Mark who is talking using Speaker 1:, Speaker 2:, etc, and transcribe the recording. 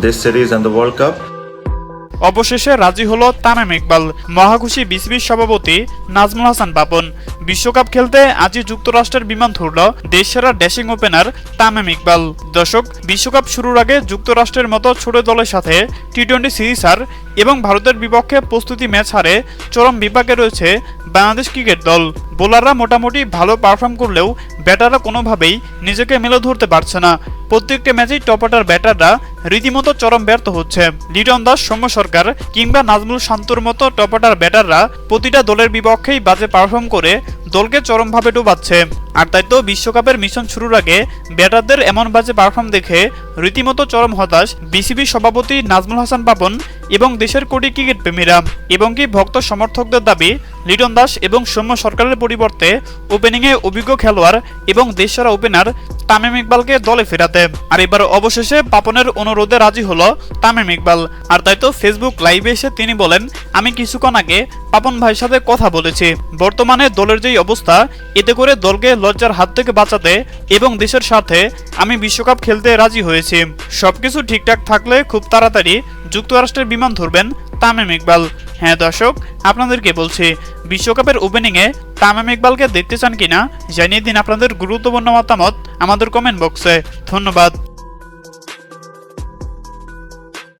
Speaker 1: this series and the World Cup.
Speaker 2: অবশেষে রাজি হলো তামিম ইকবাল, মহাখুশি বিসিবির সভাপতি নাজমুল হাসান পাপন বিশ্বকাপ খেলতে আজই যুক্তরাষ্ট্রের বিমান ধরল দেশসেরা ড্যাশিং ওপেনার তামিম ইকবাল। দর্শক, বিশ্বকাপ শুরুর আগে যুক্তরাষ্ট্রের মতো ছোট দলের সাথে টি টোয়েন্টি সিরিজ হার এবং ভারতের বিপক্ষে প্রস্তুতি ম্যাচ হারে চরম বিপাকে রয়েছে বাংলাদেশ ক্রিকেট দল। বোলাররা মোটামুটি ভালো পারফর্ম করলেও ব্যাটাররা কোনোভাবেই নিজেকে মেলে ধরতে পারছে না। প্রত্যেকটা ম্যাচেই টপাটার ব্যাটাররা রীতিমতো চরম ব্যর্থ হচ্ছে। লিটন দাস, সৌম্য সরকার কিংবা নাজমুল শান্তুর মতো টপাটার ব্যাটাররা প্রতিটা দলের বিপক্ষেই বাজে পারফর্ম করে দলকে চরমভাবে ডুবাচ্ছে। আর তাই তো বিশ্বকাপের মিশন শুরুর আগে ব্যাটারদের এমন বাজে পারফর্ম দেখে রীতিমতো চরম হতাশ বিসিবি সভাপতি নাজমুল হাসান পাপন এবং দেশের কোটি ক্রিকেট প্রেমীরা। এবং কি ভক্ত সমর্থকদের দাবি, লিটন দাস এবং সৌম্য সরকারের পরিবর্তে ওপেনিংয়ে অভিজ্ঞ খেলোয়াড় এবং দেশসেরা ওপেনার তামিম ইকবালকে দলে ফেরাতে। আর এবার অবশেষে পাপনের অনুরোধে রাজি হলো তামিম ইকবাল। আর তাই তো ফেসবুক লাইভে এসে তিনি বলেন, আমি কিছুক্ষণ আগে পাপন ভাইয়ের সাথে কথা বলেছি। বর্তমানে দলের যেই অবস্থা, এতে করে দলকে লজ্জার হাত থেকে বাঁচাতে এবং দেশের সাথে আমি বিশ্বকাপ খেলতে রাজি হয়েছি। সবকিছু ঠিকঠাক থাকলে খুব তাড়াতাড়ি যুক্তরাষ্ট্রের বিমান ধরবেন তামিম ইকবাল। হ্যাঁ দর্শক, আপনাদেরকে বলছি, বিশ্বকাপের ওপেনিংয়ে তামিম ইকবালকে দেখতে চান কিনা জানিয়ে দিন আপনাদের গুরুত্বপূর্ণ মতামত আমাদের কমেন্ট বক্সে ধন্যবাদ।